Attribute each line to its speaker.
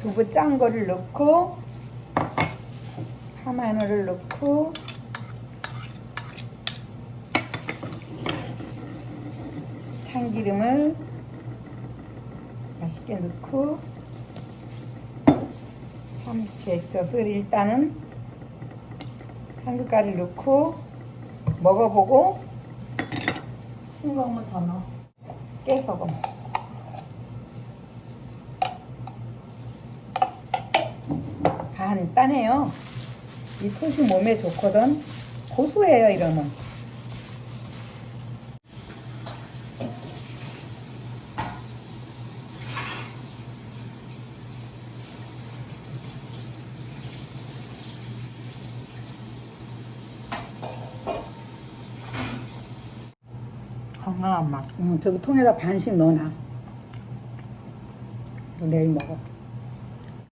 Speaker 1: 두부 짠 거를 넣고 파마늘을 넣고 참기름을 맛있게 넣고 참치에 젖을 일단은 한 숟갈을 넣고 먹어보고 싱거우면 더 넣어. 깨소금 간단해요. 이 토시 몸에 좋거든. 고소해요 이러면
Speaker 2: 건강한 맛.
Speaker 1: 응, 저기 통에다 반씩 넣어놔. 너 내일 먹어